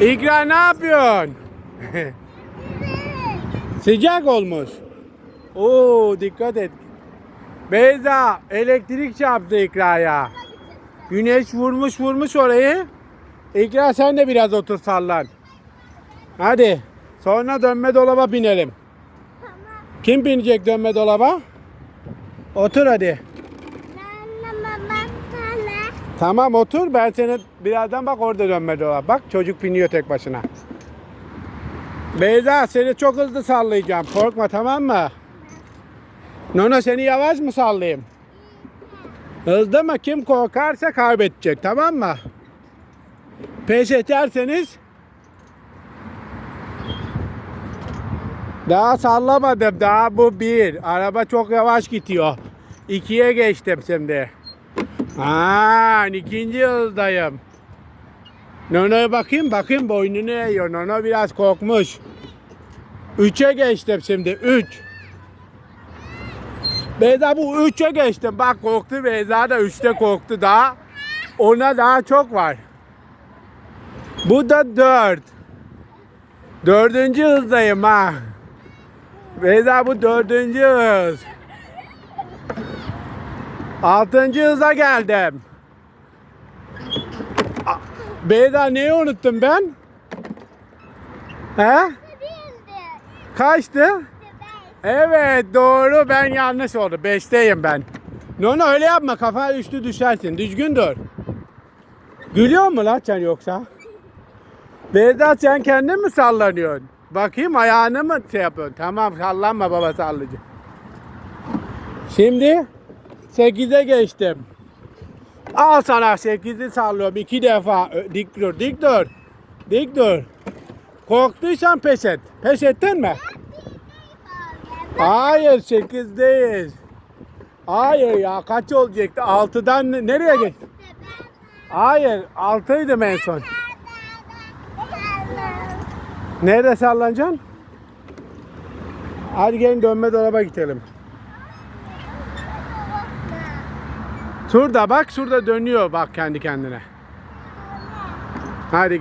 İkra ne yapıyorsun? Sıcak olmuş. Oo dikkat et. Beyza elektrik çarptı İkra'ya. Güneş vurmuş vurmuş orayı. İkra sen de biraz otur sallan. Hadi. Sonra dönme dolaba binelim. Kim binecek dönme dolaba? Otur hadi. Tamam otur ben seni birazdan bak orada dönme dolaba. Bak çocuk biniyor tek başına. Beyza seni çok hızlı sallayacağım. Korkma tamam mı? Nono seni yavaş mı sallayayım? Hızlı mı? Kim korkarsa kaybedecek tamam mı? Peş ederseniz Daha sallamadım. Daha bu bir. Araba çok yavaş gidiyor. İkiye geçtim şimdi. Aa, ikinci hızdayım. Nono'ya bakayım bakayım boynunu eğiyor. Nono biraz korkmuş. Üçe geçtim şimdi. Üç. Beyza bu üçe geçtim. Bak korktu Beyza da üçte korktu daha. Ona daha çok var. Bu da dört. Dördüncü hızdayım ha. Beyza bu dördüncü hız. Altıncı hıza geldim. A- Beyza neyi unuttum ben? He? Kaçtı? Evet doğru ben yanlış oldu. Beşteyim ben. Nono öyle yapma kafa üstü düşersin. Düzgün dur. Gülüyor mu lan sen yoksa? Beyza sen kendin mi sallanıyorsun? Bakayım ayağını mı şey yapıyorsun? Tamam sallanma baba sallıcı. Şimdi 8'e geçtim. Al sana 8'i sallıyorum iki defa. Dik dur, dik dur. Dik dur. Korktuysan pes et. Pes ettin mi? Hayır 8'deyiz. Hayır ya kaç olacaktı? 6'dan ne- nereye geç? Hayır 6'ydım en son. Nerede sallanacaksın? Hadi gelin dönme dolaba gidelim. Şurada bak şurada dönüyor bak kendi kendine. Hadi.